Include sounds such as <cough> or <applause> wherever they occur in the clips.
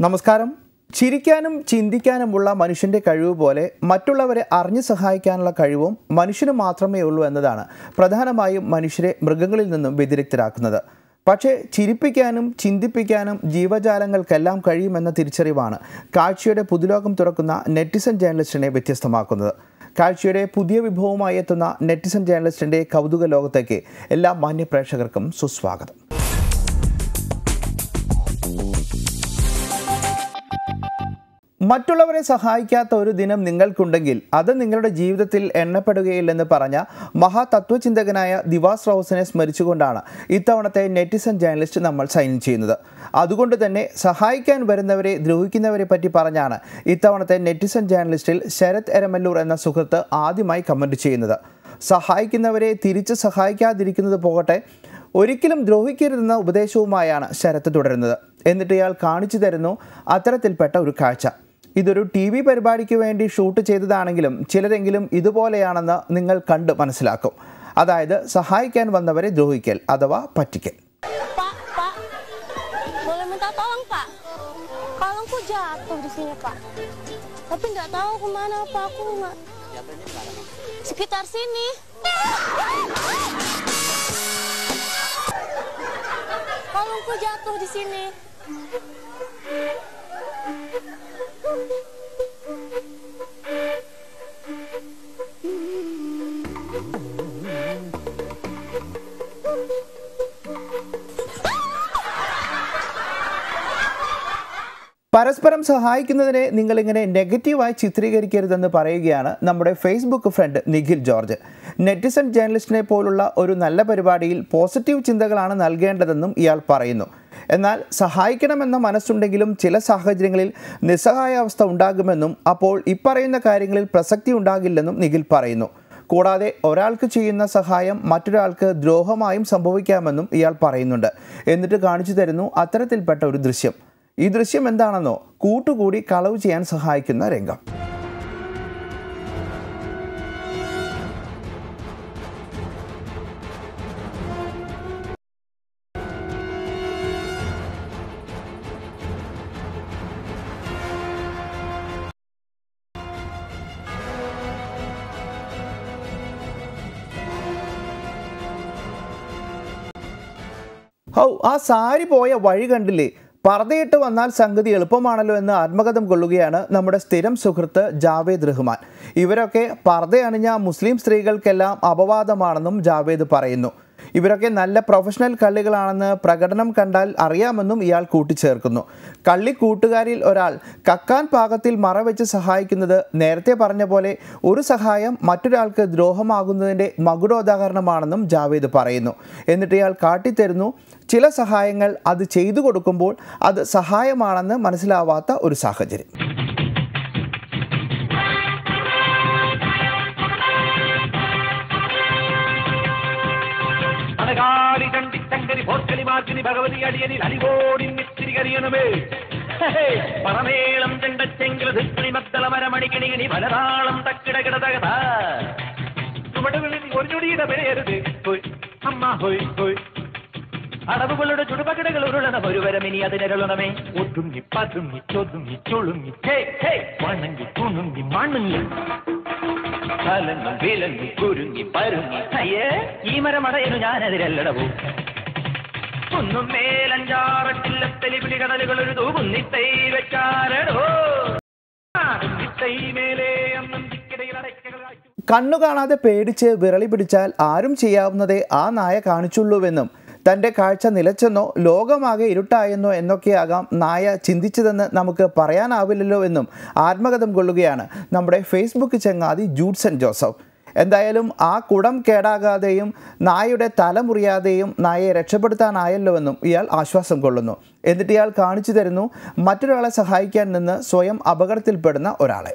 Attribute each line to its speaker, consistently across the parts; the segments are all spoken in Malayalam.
Speaker 1: നമസ്കാരം. ചിരിക്കാനും ചിന്തിക്കാനുമുള്ള മനുഷ്യന്റെ കഴിവ് പോലെ മറ്റുള്ളവരെ അറിഞ്ഞു സഹായിക്കാനുള്ള കഴിവും മനുഷ്യന് മാത്രമേ ഉള്ളൂ എന്നതാണ് പ്രധാനമായും മനുഷ്യരെ മൃഗങ്ങളിൽ നിന്നും വ്യതിരിക്തരാക്കുന്നത്. പക്ഷേ ചിരിപ്പിക്കാനും ചിന്തിപ്പിക്കാനും ജീവജാലങ്ങൾക്കെല്ലാം കഴിയുമെന്ന തിരിച്ചറിവാണ് കാഴ്ചയുടെ പുതുലോകം തുറക്കുന്ന നെറ്റിസൺ ജേർണലിസ്റ്റിനെ വ്യത്യസ്തമാക്കുന്നത്. കാഴ്ചയുടെ പുതിയ വിഭവമായി എത്തുന്ന നെറ്റിസൺ ജേർണലിസ്റ്റിന്റെ കൗതുക ലോകത്തേക്ക് എല്ലാ മാന്യപ്രേക്ഷകർക്കും സുസ്വാഗതം. മറ്റുള്ളവരെ സഹായിക്കാത്ത ഒരു ദിനം നിങ്ങൾക്കുണ്ടെങ്കിൽ അത് നിങ്ങളുടെ ജീവിതത്തിൽ എണ്ണപ്പെടുകയില്ലെന്ന് പറഞ്ഞ മഹാതത്വചിന്തകനായ ദിവാസ് റൌസിനെ സ്മരിച്ചുകൊണ്ടാണ് ഇത്തവണത്തെ നെറ്റിസൺ ജേർണലിസ്റ്റ് നമ്മൾ സൈൻ ചെയ്യുന്നത്. അതുകൊണ്ട് തന്നെ സഹായിക്കാൻ വരുന്നവരെ ദ്രോഹിക്കുന്നവരെ പറ്റി പറഞ്ഞാണ് ഇത്തവണത്തെ നെറ്റിസൺ ജേർണലിസ്റ്റിൽ ശരത് എരമല്ലൂർ എന്ന സുഹൃത്ത് ആദ്യമായി കമന്റ് ചെയ്യുന്നത്. സഹായിക്കുന്നവരെ തിരിച്ച് സഹായിക്കാതിരിക്കുന്നത് പോകട്ടെ ഒരിക്കലും ദ്രോഹിക്കരുതെന്ന ഉപദേശവുമായാണ് ശരത്ത് തുടരുന്നത്. എന്നിട്ട് ഇയാൾ കാണിച്ചു തരുന്നു അത്തരത്തിൽപ്പെട്ട ഒരു കാഴ്ച. ഇതൊരു ടി വി പരിപാടിക്ക് വേണ്ടി ഷൂട്ട് ചെയ്തതാണെങ്കിലും ചിലരെങ്കിലും ഇതുപോലെയാണെന്ന് നിങ്ങൾ കണ്ട് മനസ്സിലാക്കും. അതായത് സഹായിക്കാൻ വന്നവരെ ദ്രോഹിക്കൽ അഥവാ പറ്റിക്കൽ?
Speaker 2: Kalungku jatuh di sini.
Speaker 1: പരസ്പരം സഹായിക്കുന്നതിനെ നിങ്ങളിങ്ങനെ നെഗറ്റീവായി ചിത്രീകരിക്കരുതെന്ന് പറയുകയാണ് നമ്മുടെ Facebook friend Nikhil George. Netizen ജേർണലിസ്റ്റിനെ പോലുള്ള ഒരു നല്ല പരിപാടിയിൽ പോസിറ്റീവ് ചിന്തകളാണ് നൽകേണ്ടതെന്നും ഇയാൾ പറയുന്നു. എന്നാൽ സഹായിക്കണമെന്ന മനസ്സുണ്ടെങ്കിലും ചില സാഹചര്യങ്ങളിൽ നിസ്സഹായാവസ്ഥ ഉണ്ടാകുമെന്നും അപ്പോൾ ഇപ്പറയുന്ന കാര്യങ്ങളിൽ പ്രസക്തി ഉണ്ടാകില്ലെന്നും നിഖിൽ പറയുന്നു. കൂടാതെ ഒരാൾക്ക് ചെയ്യുന്ന സഹായം മറ്റൊരാൾക്ക് ദ്രോഹമായും സംഭവിക്കാമെന്നും ഇയാൾ പറയുന്നുണ്ട്. എന്നിട്ട് കാണിച്ചു തരുന്നു അത്തരത്തിൽപ്പെട്ട ഒരു ദൃശ്യം. ഈ ദൃശ്യം എന്താണെന്നോ? കൂട്ടുകൂടി കളവ് ചെയ്യാൻ സഹായിക്കുന്ന രംഗം. ഹൗ ആ സാരി പോയ വഴി കണ്ടില്ലേ? പറതയിട്ട് വന്നാൽ സംഗതി എളുപ്പമാണല്ലോ എന്ന് ആത്മകഥം കൊള്ളുകയാണ് നമ്മുടെ സ്ഥിരം സുഹൃത്ത് ജാവേദ് റഹ്മാൻ. ഇവരൊക്കെ പറത അണിഞ്ഞ മുസ്ലിം സ്ത്രീകൾക്കെല്ലാം അപവാദമാണെന്നും ജാവേദ് പറയുന്നു. ഇവരൊക്കെ നല്ല പ്രൊഫഷണൽ കള്ളികളാണെന്ന് പ്രകടനം കണ്ടാൽ അറിയാമെന്നും ഇയാൾ കൂട്ടിച്ചേർക്കുന്നു. കള്ളി കൂട്ടുകാരിൽ ഒരാൾ കക്കാൻ പാകത്തിൽ മറവെച്ച് സഹായിക്കുന്നത് നേരത്തെ പറഞ്ഞ പോലെ ഒരു സഹായം മറ്റൊരാൾക്ക് ദ്രോഹമാകുന്നതിന്റെ മകുടോദാഹരണമാണെന്നും ജാവേദ് പറയുന്നു. എന്നിട്ട് ഇയാൾ കാട്ടിത്തരുന്നു ചില സഹായങ്ങൾ അത് ചെയ്തു കൊടുക്കുമ്പോൾ അത് സഹായമാണെന്ന് മനസ്സിലാവാത്ത ഒരു സാഹചര്യം.
Speaker 3: ഭഗവതി അടിയനിൽ ഒരു ഞൊടിയുടെ പിഴയരുത് അമ്മ ഹോയ് ഹോയ്. അടവുകളുടെ ചുടുപകടകൾ ഉരുളണ. ഒരുവരം ഇനി അതിനകളണമേ ഒതുങ്ങി പതുങ്ങി ചൊതുങ്ങി ചൊളുങ്ങി. തുണുങ്ങി വണങ്ങി കുണുങ്ങി മണങ്ങി. കലങ്ങി വിലങ്ങി കുരുങ്ങി പരുങ്ങി. അയ്യേ ഈ മരമടയനു ഞാനതിരല്ലടവൂ കുന്നും മേലഞ്ചാറട്ടില്ലത്തലി പിടികടലുകൾ ഒരു തൂകുന്നിത്തൈ വെച്ചാരടോ മേലെ
Speaker 1: കണ്ണു കാണാതെ പേടിച്ച് വിരളി പിടിച്ചാൽ ആരും ചെയ്യാവുന്നതേ ആ നായ കാണിച്ചുള്ളൂവെന്നും തന്റെ കാഴ്ച നിലച്ചെന്നോ ലോകമാകെ ഇരുട്ടായെന്നോ എന്നൊക്കെയാകാം നായ ചിന്തിച്ചതെന്ന് നമുക്ക് പറയാനാവില്ലല്ലോ എന്നും ആത്മകഥം കൊള്ളുകയാണ് നമ്മുടെ ഫേസ്ബുക്ക് ചങ്ങാതി ജൂഡ്സൺ ജോസഫ്. എന്തായാലും ആ കുടം കേടാകാതെയും നായയുടെ തല മുറിയാതെയും നായയെ രക്ഷപ്പെടുത്താനായല്ലോവെന്നും ഇയാൾ ആശ്വാസം കൊള്ളുന്നു. എന്നിട്ട് ഇയാൾ കാണിച്ചു തരുന്നു മറ്റൊരാളെ സഹായിക്കാൻ നിന്ന് സ്വയം അപകടത്തിൽപ്പെടുന്ന ഒരാളെ.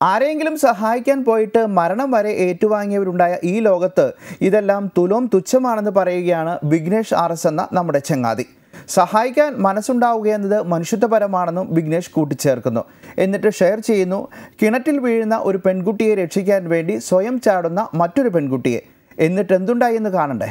Speaker 1: ആരെങ്കിലും സഹായിക്കാൻ പോയിട്ട് മരണം വരെ ഏറ്റുവാങ്ങിയവരുണ്ടായ ഈ ലോകത്ത് ഇതെല്ലാം തുലോം തുച്ഛമാണെന്ന് പറയുകയാണ് വിഘ്നേഷ് ആർ എസ് എന്ന നമ്മുടെ ചങ്ങാതി. സഹായിക്കാൻ മനസ്സുണ്ടാവുക എന്നത് മനുഷ്യത്വപരമാണെന്നും വിഘ്നേഷ് കൂട്ടിച്ചേർക്കുന്നു. എന്നിട്ട് ഷെയർ ചെയ്യുന്നു കിണറ്റിൽ വീഴുന്ന ഒരു പെൺകുട്ടിയെ രക്ഷിക്കാൻ വേണ്ടി സ്വയം ചാടുന്ന മറ്റൊരു പെൺകുട്ടിയെ. എന്നിട്ട് എന്തുണ്ടായി എന്ന് കാണണ്ടേ?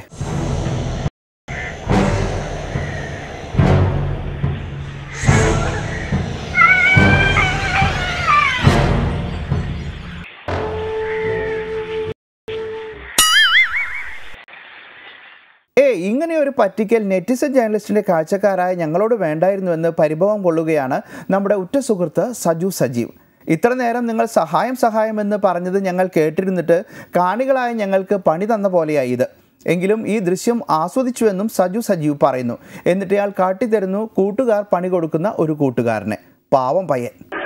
Speaker 1: ഇങ്ങനെ ഒരു പറ്റിക്കൽ നെറ്റിസൺ ജേർണലിസ്റ്റിന്റെ കാഴ്ചക്കാരായ ഞങ്ങളോട് വേണ്ടായിരുന്നുവെന്ന് പരിഭവം കൊള്ളുകയാണ് നമ്മുടെ ഉറ്റ സുഹൃത്ത് സജു സജീവ്. ഇത്ര നേരം നിങ്ങൾ സഹായം സഹായം എന്ന് പറഞ്ഞത് ഞങ്ങൾ കേട്ടിരുന്നിട്ട് കാണികളായ ഞങ്ങൾക്ക് പണി തന്ന പോലെയായി ഇത്. എങ്കിലും ഈ ദൃശ്യം ആസ്വദിച്ചുവെന്നും സജു സജീവ് പറയുന്നു. എന്നിട്ട് ഇയാൾ കാട്ടിത്തരുന്നു കൂട്ടുകാർ പണി കൊടുക്കുന്ന ഒരു കൂട്ടുകാരനെ. പാവം പയ്യൻ.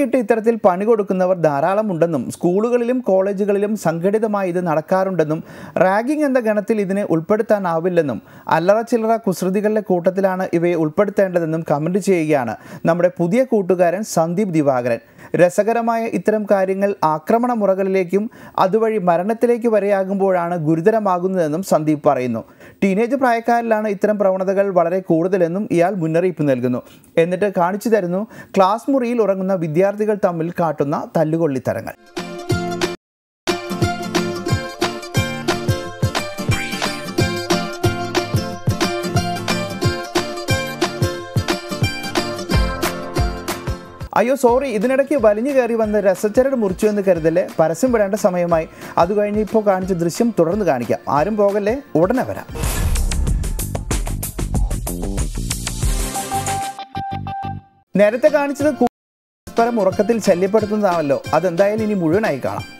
Speaker 1: കൂട്ടുകാർക്കിട്ട് ഇത്തരത്തിൽ പണി കൊടുക്കുന്നവർ ധാരാളം ഉണ്ടെന്നും സ്കൂളുകളിലും കോളേജുകളിലും സംഘടിതമായി ഇത് നടക്കാറുണ്ടെന്നും റാഗിംഗ് എന്ന ഗണത്തിൽ ഇതിനെ ഉൾപ്പെടുത്താനാവില്ലെന്നും അല്ലറ ചില്ലറ കുസൃതികളുടെ കൂട്ടത്തിലാണ് ഇവയെ ഉൾപ്പെടുത്തേണ്ടതെന്നും കമന്റ് ചെയ്യുകയാണ് നമ്മുടെ പുതിയ കൂട്ടുകാരൻ സന്ദീപ് ദിവാകരൻ. രസകരമായ ഇത്തരം കാര്യങ്ങൾ ആക്രമണ മുറകളിലേക്കും അതുവഴി മരണത്തിലേക്ക് വരെയാകുമ്പോഴാണ് ഗുരുതരമാകുന്നതെന്നും സന്ദീപ് പറയുന്നു. ടീനേജ് പ്രായക്കാരിലാണ് ഇത്തരം പ്രവണതകൾ വളരെ കൂടുതലെന്നും ഇയാൾ മുന്നറിയിപ്പ് നൽകുന്നു. എന്നിട്ട് കാണിച്ചു തരുന്നു ക്ലാസ് മുറിയിൽ ഉറങ്ങുന്ന വിദ്യാർത്ഥികൾ തമ്മിൽ കാട്ടുന്ന തല്ലുകൊള്ളിത്തരങ്ങൾ. അയ്യോ സോറി ഇതിനിടയ്ക്ക് വലിഞ്ഞു കയറി വന്ന് രസച്ചരട് മുറിച്ചു എന്ന് കരുതല്ലേ? പരസ്യം വിടേണ്ട സമയമായി. അത് കഴിഞ്ഞ് ഇപ്പോൾ കാണിച്ച ദൃശ്യം തുടർന്ന് കാണിക്കാം. ആരും പോകല്ലേ? ഉടനെ വരാം. നേരത്തെ കാണിച്ചത് പരസ്പരം ഉറക്കത്തിൽ ശല്യപ്പെടുത്തുന്നതാണല്ലോ. അതെന്തായാലും ഇനി മുഴുവനായി കാണാം.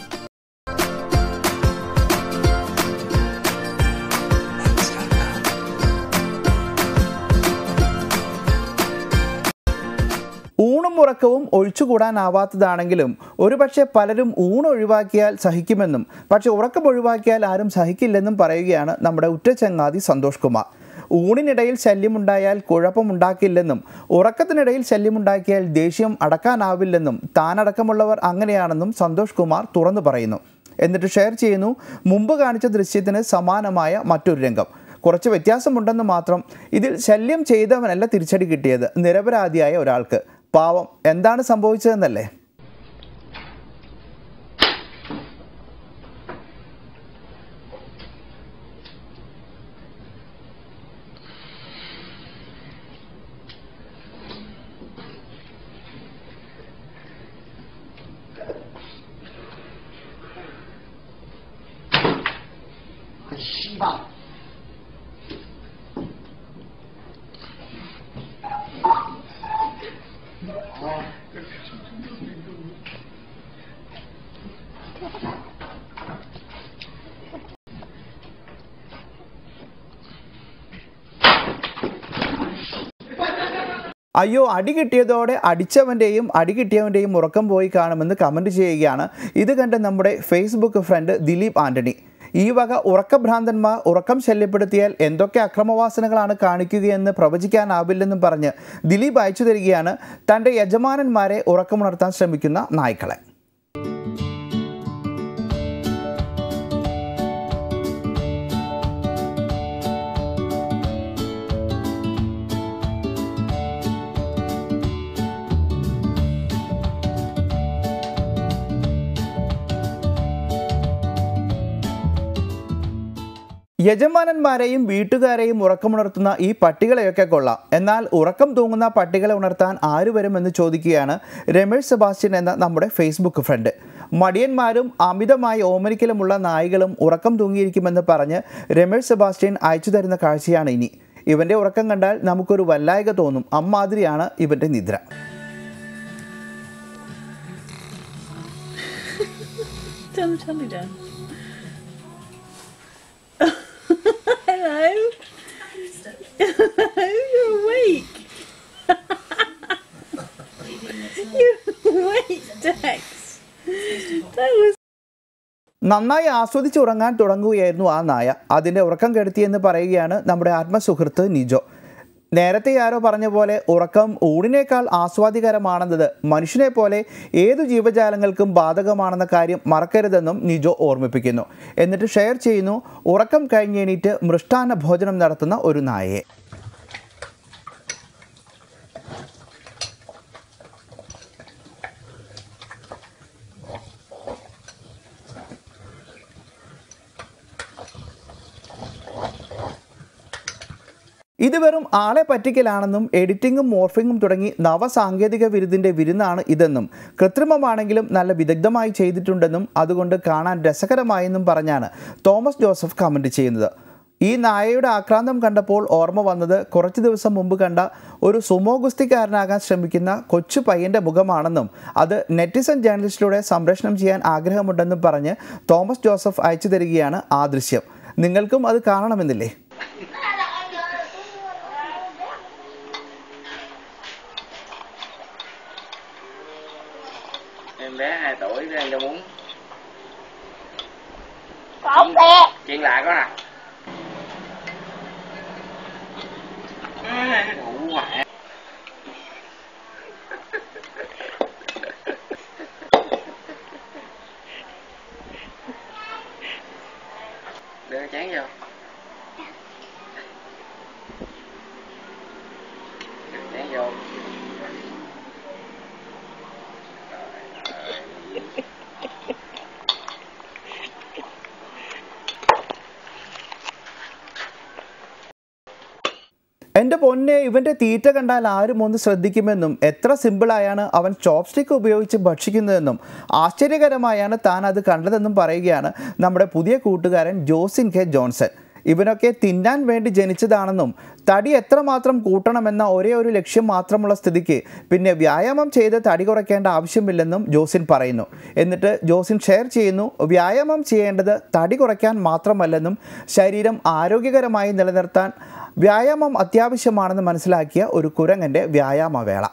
Speaker 1: ഊണും ഉറക്കവും ഒഴിച്ചുകൂടാനാവാത്തതാണെങ്കിലും ഒരുപക്ഷെ പലരും ഊണ് ഒഴിവാക്കിയാൽ സഹിക്കുമെന്നും പക്ഷെ ഉറക്കം ഒഴിവാക്കിയാൽ ആരും സഹിക്കില്ലെന്നും പറയുകയാണ് നമ്മുടെ ഉറ്റ ചങ്ങാതി സന്തോഷ് കുമാർ. ഊണിനിടയിൽ ശല്യമുണ്ടായാൽ കുഴപ്പമുണ്ടാക്കില്ലെന്നും ഉറക്കത്തിനിടയിൽ ശല്യമുണ്ടാക്കിയാൽ ദേഷ്യം അടക്കാനാവില്ലെന്നും താനടക്കമുള്ളവർ അങ്ങനെയാണെന്നും സന്തോഷ് കുമാർ തുറന്നു പറയുന്നു. എന്നിട്ട് ഷെയർ ചെയ്യുന്നു മുമ്പ് കാണിച്ച ദൃശ്യത്തിന് സമാനമായ മറ്റൊരു രംഗം. കുറച്ച് വ്യത്യാസമുണ്ടെന്ന് മാത്രം. ഇതിൽ ശല്യം ചെയ്തവനല്ല തിരിച്ചടി കിട്ടിയത്. നിരപരാധിയായ ഒരാൾക്ക്. പാവം. എന്താണ് സംഭവിച്ചതെന്നല്ലേ? അയ്യോ അടി കിട്ടിയതോടെ അടിച്ചവന്റെയും അടി കിട്ടിയവന്റെയും ഉറക്കം പോയി കാണുമെന്ന് കമന്റ് ചെയ്യുകയാണ്. ഇത് കണ്ട് നമ്മുടെ ഫേസ്ബുക്ക് ഫ്രണ്ട് ദിലീപ് ആന്റണി ഈ വക ഉറക്കഭ്രാന്തന്മാർ ഉറക്കം ശല്യപ്പെടുത്തിയാൽ എന്തൊക്കെ അക്രമവാസനകളാണ് കാണിക്കുകയെന്ന് പ്രവചിക്കാനാവില്ലെന്നും പറഞ്ഞ് ദിലീപ് അയച്ചു തരികയാണ് തന്റെ യജമാനന്മാരെ ഉറക്കമുണർത്താൻ ശ്രമിക്കുന്ന നായ്ക്കളെ. യജമാനന്മാരെയും വീട്ടുകാരെയും ഉറക്കമുണർത്തുന്ന ഈ പട്ടികളെയൊക്കെ കൊള്ളാം എന്നാൽ ഉറക്കം തൂങ്ങുന്ന പട്ടികളെ ഉണർത്താൻ ആര് വരുമെന്ന് ചോദിക്കുകയാണ് രമേഷ് സെബാസ്റ്റ്യൻ എന്ന നമ്മുടെ ഫേസ്ബുക്ക് ഫ്രണ്ട് മടിയന്മാരും അമിതമായി ഓമനിക്കലുമുള്ള നായികളും ഉറക്കം തൂങ്ങിയിരിക്കുമെന്ന് പറഞ്ഞ് രമേഷ് സെബാസ്റ്റ്യൻ അയച്ചു തരുന്ന കാഴ്ചയാണ് ഇനി ഇവന്റെ ഉറക്കം കണ്ടാൽ നമുക്കൊരു വല്ലായക തോന്നും അമ്മാതിരിയാണ് ഇവന്റെ നിദ്ര.
Speaker 4: Hello. Hello. <laughs> You're awake. <laughs> You're awake, Dex.
Speaker 1: That was നന്നായി ആസ്വദിച്ച് ഉറങ്ങാൻ തുടങ്ങുകയായിരുന്നു ആ നായ അതിന്റെ ഉറക്കം കെടുത്തിയെന്ന് പറയുകയാണ് നമ്മുടെ ആത്മസുഹൃത്ത് നിജോ നേരത്തെ ആരോ പറഞ്ഞ പോലെ ഉറക്കം ഊണിനേക്കാൾ ആസ്വാദികരമാണെന്നത് മനുഷ്യനെ പോലെ ഏതു ജീവജാലങ്ങൾക്കും ബാധകമാണെന്ന കാര്യം മറക്കരുതെന്നും നിജോ ഓർമ്മിപ്പിക്കുന്നു. എന്നിട്ട് ഷെയർ ചെയ്യുന്നു ഉറക്കം കഴിഞ്ഞെണീറ്റ് മൃഷ്ടാന്ന ഭോജനം നടത്തുന്ന ഒരു നായയെ. ഇത് വെറും ആളെ പറ്റിക്കലാണെന്നും എഡിറ്റിംഗും മോർഫിങ്ങും തുടങ്ങി നവസാങ്കേതിക വിരുദിന്റെ വിരുന്നാണ് ഇതെന്നും കൃത്രിമമാണെങ്കിലും നല്ല വിദഗ്ധമായി ചെയ്തിട്ടുണ്ടെന്നും അതുകൊണ്ട് കാണാൻ രസകരമായെന്നും പറഞ്ഞാണ് തോമസ് ജോസഫ് കമന്റ് ചെയ്യുന്നത്. ഈ നായയുടെ ആക്രാന്തം കണ്ടപ്പോൾ ഓർമ്മ വന്നത് കുറച്ച് ദിവസം മുമ്പ് കണ്ട ഒരു സുമോ ഗുസ്തിക്കാരനാകാൻ ശ്രമിക്കുന്ന കൊച്ചു പയ്യന്റെ മുഖമാണെന്നും അത് നെറ്റിസൺ ജേർണലിസ്റ്റിലൂടെ സംപ്രേഷണം ചെയ്യാൻ ആഗ്രഹമുണ്ടെന്നും പറഞ്ഞ് തോമസ് ജോസഫ് അയച്ചു തരികയാണ് ആ ദൃശ്യം. നിങ്ങൾക്കും അത് കാണണമെന്നില്ലേ? എന്റെ പൊന്നെ ഇവന്റെ തീറ്റ കണ്ടാൽ ആരും ഒന്ന് ശ്രദ്ധിക്കുമെന്നും എത്ര സിമ്പിളായാണ് അവൻ ചോപ്സ്റ്റിക്ക് ഉപയോഗിച്ച് ഭക്ഷിക്കുന്നതെന്നും ആശ്ചര്യകരമായാണ് താൻ അത് കണ്ടതെന്നും പറയുകയാണ് നമ്മുടെ പുതിയ കൂട്ടുകാരൻ ജോസിൻ കെ ജോൺസൺ. ഇവനൊക്കെ തിന്നാൻ വേണ്ടി ജനിച്ചതാണെന്നും തടി എത്രമാത്രം കൂട്ടണമെന്ന ഒരേ ഒരു ലക്ഷ്യം മാത്രമുള്ള സ്ഥിതിക്ക് പിന്നെ വ്യായാമം ചെയ്ത് തടി കുറയ്ക്കേണ്ട ആവശ്യമില്ലെന്നും ജോസിൻ പറയുന്നു. എന്നിട്ട് ജോസിൻ ഷെയർ ചെയ്യുന്നു വ്യായാമം ചെയ്യേണ്ടത് തടി കുറയ്ക്കാൻ മാത്രമല്ലെന്നും ശരീരം ആരോഗ്യകരമായി നിലനിർത്താൻ വ്യായാമം അത്യാവശ്യമാണെന്ന് മനസ്സിലാക്കിയ ഒരു കുരങ്ങന്റെ വ്യായാമവേള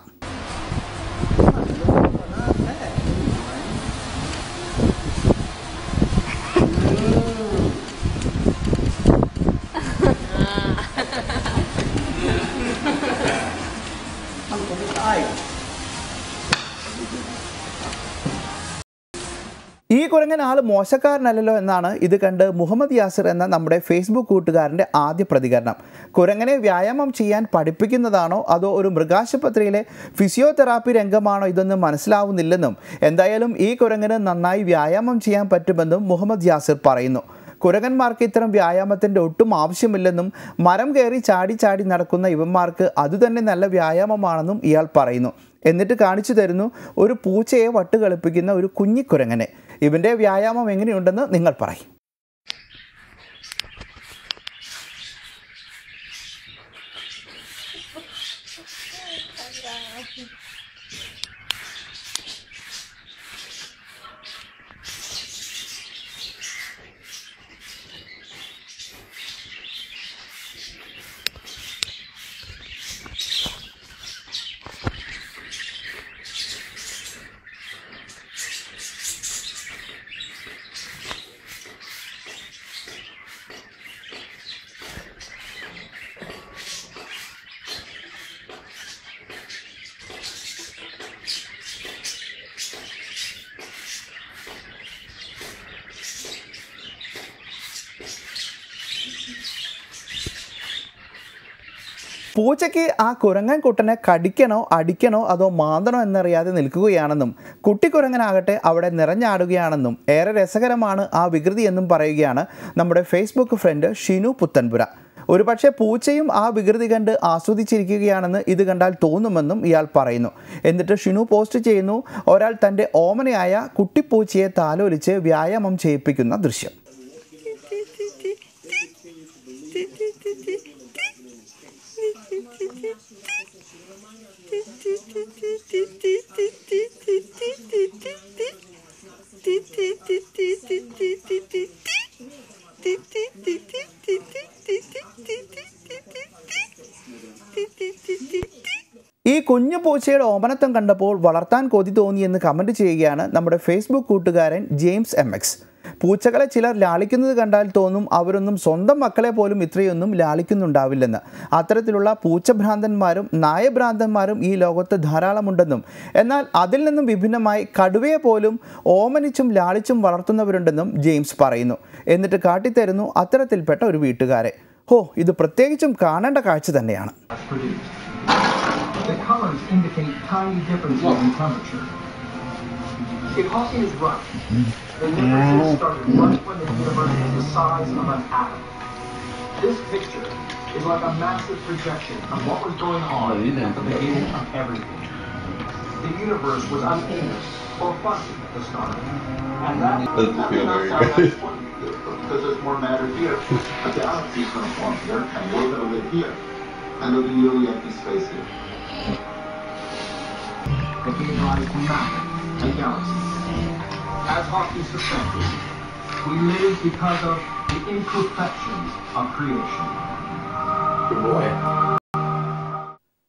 Speaker 1: ഈ കുരങ്ങൻ ആൾ മോശക്കാരനല്ലല്ലോ എന്നാണ് ഇത് കണ്ട് മുഹമ്മദ് യാസിർ എന്ന നമ്മുടെ ഫേസ്ബുക്ക് കൂട്ടുകാരന്റെ ആദ്യ പ്രതികരണം. കുരങ്ങനെ വ്യായാമം ചെയ്യാൻ പഠിപ്പിക്കുന്നതാണോ അതോ ഒരു മൃഗാശുപത്രിയിലെ ഫിസിയോതെറാപ്പി രംഗമാണോ ഇതൊന്നും മനസ്സിലാവുന്നില്ലെന്നും എന്തായാലും ഈ കുരങ്ങന് നന്നായി വ്യായാമം ചെയ്യാൻ പറ്റുമെന്നും മുഹമ്മദ് യാസിർ പറയുന്നു. കുരങ്ങന്മാർക്ക് ഇത്തരം വ്യായാമത്തിന്റെ ഒട്ടും ആവശ്യമില്ലെന്നും മരം കയറി ചാടി ചാടി നടക്കുന്ന ഇവന്മാർക്ക് അതുതന്നെ നല്ല വ്യായാമമാണെന്നും ഇയാൾ പറയുന്നു. എന്നിട്ട് കാണിച്ചു തരുന്നു ഒരു പൂച്ചയെ വട്ടുകളിപ്പിക്കുന്ന ഒരു കുഞ്ഞിക്കുരങ്ങനെ. ഇവന്റെ വ്യായാമം എങ്ങനെയുണ്ടെന്ന് നിങ്ങൾ പറയും. പൂച്ചയ്ക്ക് ആ കുരങ്ങൻ കുട്ടനെ കടിക്കണോ അടിക്കണോ അതോ മാന്തണോ എന്നറിയാതെ നിൽക്കുകയാണെന്നും കുട്ടിക്കുരങ്ങനാകട്ടെ അവിടെ നിറഞ്ഞാടുകയാണെന്നും ഏറെ രസകരമാണ് ആ വികൃതി എന്നും പറയുകയാണ് നമ്മുടെ ഫേസ്ബുക്ക് ഫ്രണ്ട് ഷിനു പുത്തൻപുര. ഒരുപക്ഷെ പൂച്ചയും ആ വികൃതി കണ്ട് ആസ്വദിച്ചിരിക്കുകയാണെന്ന് ഇത് കണ്ടാൽ തോന്നുമെന്നും ഇയാൾ പറയുന്നു. എന്നിട്ട് ഷിനു പോസ്റ്റ് ചെയ്യുന്നു ഒരാൾ തന്റെ ഓമനയായ കുട്ടിപ്പൂച്ചയെ താലോലിച്ച് വ്യായാമം ചെയ്യിപ്പിക്കുന്ന ദൃശ്യം. ഈ കുഞ്ഞു പൂച്ചയുടെ ഓമനത്വം കണ്ടപ്പോൾ വളർത്താൻ കൊതി തോന്നിയെന്ന് കമന്റ് ചെയ്യുകയാണ് നമ്മുടെ ഫേസ്ബുക്ക് കൂട്ടുകാരൻ ജെയിംസ് എം പൂച്ചകളെ ചിലർ ലാളിക്കുന്നത് കണ്ടാൽ തോന്നും അവരൊന്നും സ്വന്തം മക്കളെ പോലും ഇത്രയൊന്നും ലാളിക്കുന്നുണ്ടാവില്ലെന്ന്. അത്തരത്തിലുള്ള പൂച്ചഭ്രാന്തന്മാരും നായഭ്രാന്തന്മാരും ഈ ലോകത്ത് ധാരാളമുണ്ടെന്നും എന്നാൽ അതിൽ നിന്നും വിഭിന്നമായി കടുവയെ പോലും ഓമനിച്ചും ലാളിച്ചും വളർത്തുന്നവരുണ്ടെന്നും ജെയിംസ് പറയുന്നു. എന്നിട്ട് കാട്ടിത്തരുന്നു അത്തരത്തിൽപ്പെട്ട ഒരു വീട്ടുകാരെ. ഹോ ഇത് പ്രത്യേകിച്ചും കാണേണ്ട കാഴ്ച തന്നെയാണ്.
Speaker 5: The colors indicate tiny differences in temperature. If Hawking is right, the universe started right when the universe was the size of an atom. This picture is like a massive projection of what was going on oh, at the beginning of everything. The universe was unaimless or fussy at the start. And that
Speaker 6: Doesn't
Speaker 5: that
Speaker 6: feel very good.
Speaker 5: because there's more matter here. A galaxy is going to form here, and to live here. And there'll be really empty space here. That gave rise to matter and galaxies. As hockey suspected, we live because of the imperfections of creation.
Speaker 6: Good boy.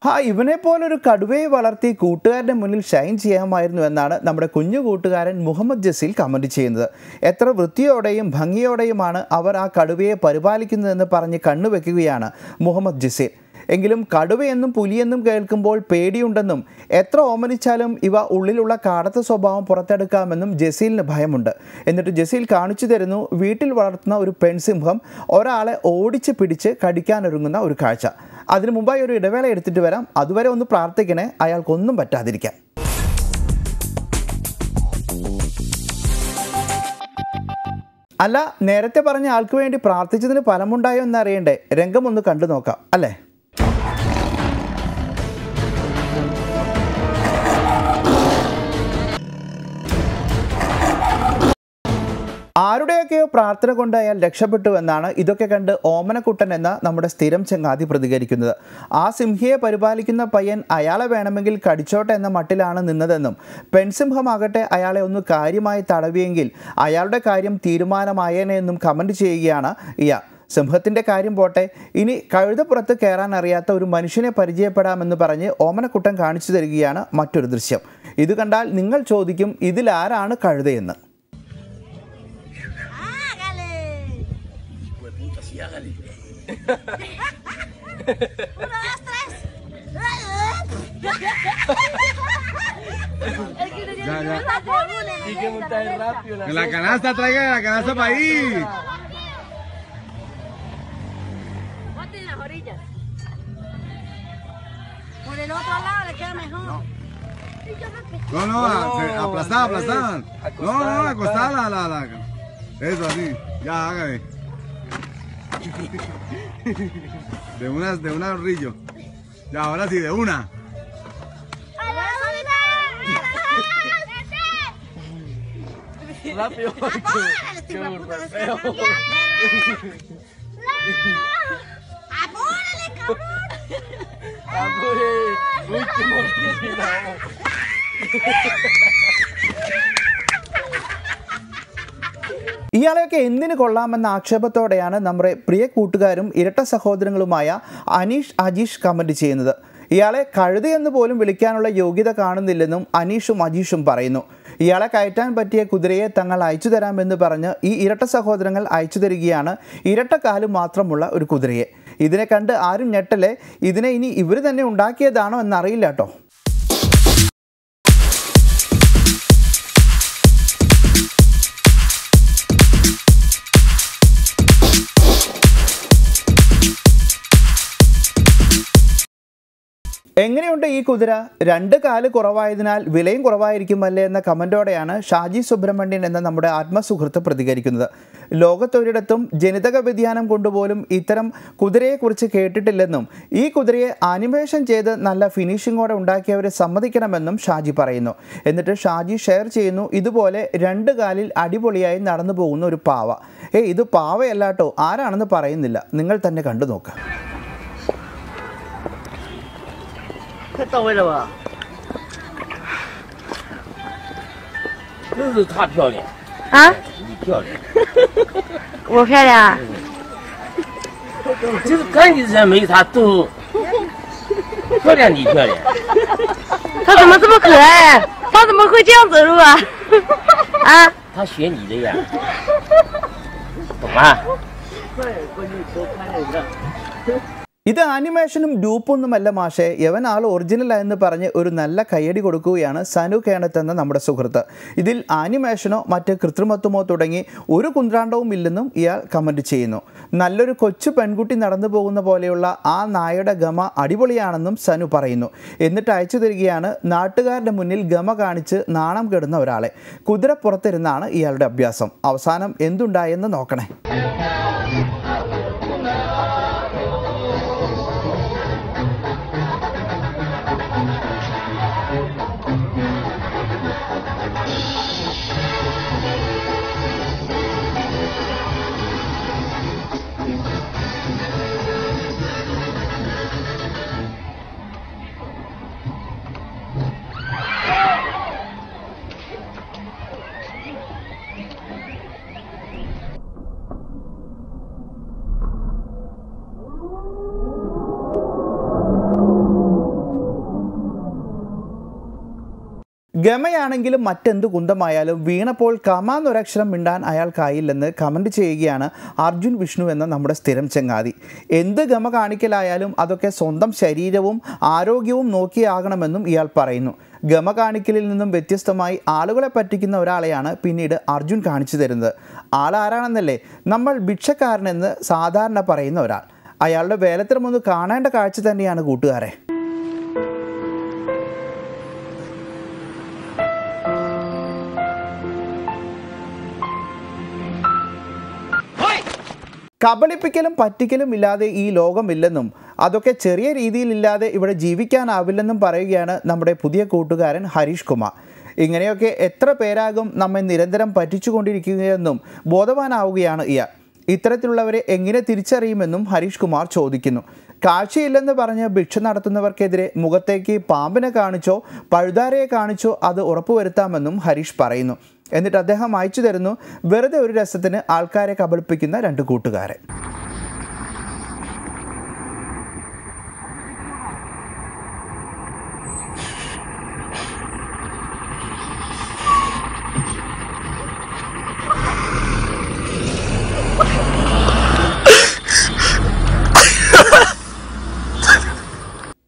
Speaker 1: ആ ഇവനെ പോലൊരു കടുവയെ വളർത്തി കൂട്ടുകാരുടെ മുന്നിൽ ഷൈൻ ചെയ്യാമായിരുന്നു എന്നാണ് നമ്മുടെ കുഞ്ഞു കൂട്ടുകാരൻ മുഹമ്മദ് ജസീൽ കമന്റ് ചെയ്യുന്നത് എത്ര വൃത്തിയോടെയും ഭംഗിയോടെയുമാണ് അവർ ആ കടുവയെ പരിപാലിക്കുന്നതെന്ന് പറഞ്ഞ് കണ്ണുവെക്കുകയാണ് മുഹമ്മദ് ജസീൽ എങ്കിലും കടുവയെന്നും പുലിയെന്നും കേൾക്കുമ്പോൾ പേടിയുണ്ടെന്നും എത്ര ഓമനിച്ചാലും ഇവ ഉള്ളിലുള്ള കാടത്തെ സ്വഭാവം പുറത്തെടുക്കാമെന്നും ജസീലിന് ഭയമുണ്ട്. എന്നിട്ട് ജസീൽ കാണിച്ചു തരുന്നു വീട്ടിൽ വളർത്തുന്ന ഒരു പെൺസിംഹം ഒരാളെ ഓടിച്ച് പിടിച്ച് കടിക്കാനൊരുങ്ങുന്ന ഒരു കാഴ്ച. അതിനു മുമ്പായി ഒരു ഇടവേള എടുത്തിട്ട് വരാം. അതുവരെ ഒന്ന് പ്രാർത്ഥിക്കണേ. അയാൾക്കൊന്നും പറ്റാതിരിക്കാൻ അല്ല നേരത്തെ പറഞ്ഞ ആൾക്ക് വേണ്ടി പ്രാർത്ഥിച്ചതിന് ഫലമുണ്ടായോ എന്നറിയണ്ടേ? രംഗം ഒന്ന് കണ്ടു നോക്കാം. അല്ലേ? ആരുടെയൊക്കെയോ പ്രാർത്ഥന കൊണ്ട് അയാൾ രക്ഷപ്പെട്ടു എന്നാണ് ഇതൊക്കെ കണ്ട് ഓമനക്കുട്ടൻ എന്ന നമ്മുടെ സ്ഥിരം ചങ്ങാതി പ്രതികരിക്കുന്നത്. ആ സിംഹിയെ പരിപാലിക്കുന്ന പയ്യൻ അയാളെ വേണമെങ്കിൽ കടിച്ചോട്ടെ എന്ന മട്ടിലാണ് നിന്നതെന്നും പെൺസിംഹമാകട്ടെ അയാളെ ഒന്ന് കാര്യമായി തടവിയെങ്കിൽ അയാളുടെ കാര്യം തീരുമാനമായേനെ എന്നും കമന്റ് ചെയ്യുകയാണ് ഇയാൾ. സിംഹത്തിന്റെ കാര്യം പോട്ടെ ഇനി കഴുതപ്പുറത്ത് കയറാൻ അറിയാത്ത ഒരു മനുഷ്യനെ പരിചയപ്പെടാമെന്ന് പറഞ്ഞ് ഓമനക്കുട്ടൻ കാണിച്ചു തരികയാണ് മറ്റൊരു ദൃശ്യം. ഇത് കണ്ടാൽ നിങ്ങൾ ചോദിക്കും ഇതിലാരാണ് കഴുതയെന്ന്.
Speaker 7: En la canasta, traiga la canasta para ahí.
Speaker 2: Ponte en las orillas. Por el otro lado le queda mejor.
Speaker 7: No, no, a- aplastar, aplastar. No, no, acostar la, la, la. Eso así. Ya, hágale. De una, de una rillo. Ya, ahora sí, de una.
Speaker 2: Rápido. Qué feo. ¡Apúrale, cabrón! <laughs> <laughs>
Speaker 1: ഇയാളെയൊക്കെ എന്തിനു കൊള്ളാമെന്ന ആക്ഷേപത്തോടെയാണ് നമ്മുടെ പ്രിയ കൂട്ടുകാരും ഇരട്ട സഹോദരങ്ങളുമായ അനീഷ് അജീഷ് കമന്റ് ചെയ്യുന്നത്. ഇയാളെ കഴുതയെന്ന് പോലും വിളിക്കാനുള്ള യോഗ്യത കാണുന്നില്ലെന്നും അനീഷും അജീഷും പറയുന്നു. ഇയാളെ കയറ്റാൻ പറ്റിയ കുതിരയെ തങ്ങൾ അയച്ചു തരാമെന്ന് പറഞ്ഞ് ഈ ഇരട്ട സഹോദരങ്ങൾ അയച്ചു തരികയാണ് ഇരട്ടക്കാൽ മാത്രമുള്ള ഒരു കുതിരയെ. ഇതിനെ കണ്ട് ആരും ഞെട്ടലെ ഇതിനെ ഇനി ഇവർ തന്നെ ഉണ്ടാക്കിയതാണോ എന്നറിയില്ല കേട്ടോ. എങ്ങനെയുണ്ട് ഈ കുതിര? രണ്ട് കാൽ കുറവായതിനാൽ വിലയും കുറവായിരിക്കും അല്ലേ എന്ന കമന്റോടെയാണ് ഷാജി സുബ്രഹ്മണ്യൻ എന്ന നമ്മുടെ ആത്മസുഹൃത്ത് പ്രതികരിക്കുന്നത്. ലോകത്തൊരിടത്തും ജനിതക വ്യതിയാനം കൊണ്ടുപോലും ഇത്തരം കുതിരയെക്കുറിച്ച് കേട്ടിട്ടില്ലെന്നും ഈ കുതിരയെ ആനിമേഷൻ ചെയ്ത് നല്ല ഫിനിഷിങ്ങോടെ ഉണ്ടാക്കിയവരെ സമ്മതിക്കണമെന്നും ഷാജി പറയുന്നു. എന്നിട്ട് ഷാജി ഷെയർ ചെയ്യുന്നു ഇതുപോലെ രണ്ട് കാലിൽ അടിപൊളിയായി നടന്നു പോകുന്ന ഒരു പാവ. ഏ ഇത് പാവയല്ലാട്ടോ ആരാണെന്ന് പറയുന്നില്ല. നിങ്ങൾ തന്നെ കണ്ടു നോക്കുക
Speaker 8: 快到位了吧？
Speaker 9: 真是她漂亮，
Speaker 2: 啊？
Speaker 9: 你漂亮，<laughs>
Speaker 2: 我漂亮啊？
Speaker 9: 就是看你人没她都漂亮，你漂亮。
Speaker 2: 他怎么这么可爱？他怎么会这样走路啊？<laughs> 啊？
Speaker 9: 她他学你的呀，<laughs> 懂吗？
Speaker 8: 对，过去多看了一个。
Speaker 1: ഇത് ആനിമേഷനും ഡ്യൂപ്പൊന്നുമല്ല മാഷേ. യവൻ ആൾ ഒറിജിനൽ എന്ന് പറഞ്ഞ് ഒരു നല്ല കയ്യടി കൊടുക്കുകയാണ് സനു കേണത്ത് എന്ന നമ്മുടെ സുഹൃത്ത്. ഇതിൽ ആനിമേഷനോ മറ്റ് കൃത്രിമത്വമോ തുടങ്ങി ഒരു കുന്ത്രാണ്ടവും ഇല്ലെന്നും ഇയാൾ കമന്റ് ചെയ്യുന്നു. നല്ലൊരു കൊച്ചു പെൺകുട്ടി നടന്നു പോകുന്ന പോലെയുള്ള ആ നായയുടെ ഗമ അടിപൊളിയാണെന്നും സനു പറയുന്നു. എന്നിട്ട് അയച്ചു തരികയാണ് നാട്ടുകാരുടെ മുന്നിൽ ഗമ കാണിച്ച് നാണം കെടുന്ന ഒരാളെ. കുതിരപ്പുറത്തിരുന്നാണ് ഇയാളുടെ അഭ്യാസം. അവസാനം എന്തുണ്ടായെന്ന് നോക്കണേ. ഗമയാണെങ്കിലും മറ്റെന്ത് കുന്തമായാലും വീണപ്പോൾ കമാന്നൊരക്ഷരം മിണ്ടാൻ അയാൾക്കായില്ലെന്ന് കമന്റ് ചെയ്യുകയാണ് അർജുൻ വിഷ്ണു എന്ന നമ്മുടെ സ്ഥിരം ചങ്ങാതി. എന്ത് ഗമ കാണിക്കലായാലും അതൊക്കെ സ്വന്തം ശരീരവും ആരോഗ്യവും നോക്കിയാകണമെന്നും ഇയാൾ പറയുന്നു. ഗമ കാണിക്കലിൽ നിന്നും വ്യത്യസ്തമായി ആളുകളെ പറ്റിക്കുന്ന ഒരാളെയാണ് പിന്നീട് അർജുൻ കാണിച്ചു തരുന്നത്. ആളാരാണെന്നല്ലേ? നമ്മൾ ഭിക്ഷക്കാരനെന്ന് സാധാരണ പറയുന്ന ഒരാൾ. അയാളുടെ വേലത്തരം ഒന്ന് കാണേണ്ട കാഴ്ച തന്നെയാണ് കൂട്ടുകാരെ. കബളിപ്പിക്കലും പറ്റിക്കലും ഇല്ലാതെ ഈ ലോകമില്ലെന്നും അതൊക്കെ ചെറിയ രീതിയിലില്ലാതെ ഇവിടെ ജീവിക്കാനാവില്ലെന്നും പറയുകയാണ് നമ്മുടെ പുതിയ കൂട്ടുകാരൻ ഹരീഷ് കുമാർ. ഇങ്ങനെയൊക്കെ എത്ര പേരാകും നമ്മെ നിരന്തരം പറ്റിച്ചുകൊണ്ടിരിക്കുകയെന്നും ബോധവാനാവുകയാണ് ഇയാൾ. ഇത്തരത്തിലുള്ളവരെ എങ്ങനെ തിരിച്ചറിയുമെന്നും ഹരീഷ് കുമാർ ചോദിക്കുന്നു. കാഴ്ചയില്ലെന്ന് പറഞ്ഞ് ഭിക്ഷ നടത്തുന്നവർക്കെതിരെ മുഖത്തേക്ക് പാമ്പിനെ കാണിച്ചോ പഴുതാരയെ കാണിച്ചോ അത് ഉറപ്പുവരുത്താമെന്നും ഹരീഷ് പറയുന്നു. എന്നിട്ട് അദ്ദേഹം അയച്ചു തരുന്നു വെറുതെ ഒരു രസത്തിന് ആൾക്കാരെ കബളിപ്പിക്കുന്ന രണ്ട് കൂട്ടുകാരെ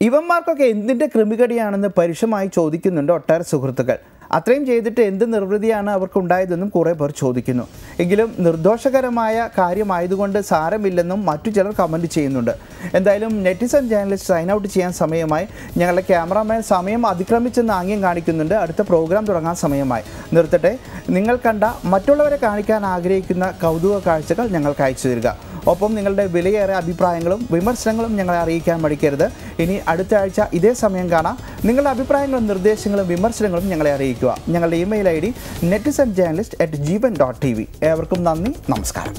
Speaker 1: ഇവന്മാർക്കൊക്കെ എന്തിന്റെ ക്രിമികടിയാണെന്ന് പരുഷമായി ചോദിക്കുന്നുണ്ട് ഒട്ടേറെ സുഹൃത്തുക്കൾ. അത്രയും ചെയ്തിട്ട് എന്ത് നിർവൃതിയാണ് അവർക്കുണ്ടായതെന്നും കുറേ പേർ ചോദിക്കുന്നു. എങ്കിലും നിർദോഷകരമായ കാര്യമായതുകൊണ്ട് സാരമില്ലെന്നും മറ്റു ചിലർ കമന്റ് ചെയ്യുന്നുണ്ട്. എന്തായാലും നെറ്റിസൺ ജേർണലിസ്റ്റ് സൈൻ ഔട്ട് ചെയ്യാൻ സമയമായി. ഞങ്ങളുടെ ക്യാമറാമാൻ സമയം അതിക്രമിച്ചെന്ന് ആംഗ്യം കാണിക്കുന്നുണ്ട്. അടുത്ത പ്രോഗ്രാം തുടങ്ങാൻ സമയമായി. നിർത്തട്ടെ. നിങ്ങൾ കണ്ട മറ്റുള്ളവരെ കാണിക്കാൻ ആഗ്രഹിക്കുന്ന കൗതുക കാഴ്ചകൾ ഞങ്ങൾക്ക് അയച്ചു തരിക. ഒപ്പം നിങ്ങളുടെ വിലയേറെ അഭിപ്രായങ്ങളും വിമർശനങ്ങളും ഞങ്ങളെ അറിയിക്കാൻ മടിക്കരുത്. ഇനി അടുത്ത ആഴ്ച ഇതേ സമയം കാണാം. നിങ്ങളുടെ അഭിപ്രായങ്ങളും നിർദ്ദേശങ്ങളും വിമർശനങ്ങളും ഞങ്ങളെ അറിയിക്കുക. ഞങ്ങളുടെ email I D netizen journalist at Jeevan dot T V. ഏവർക്കും നന്ദി. നമസ്കാരം.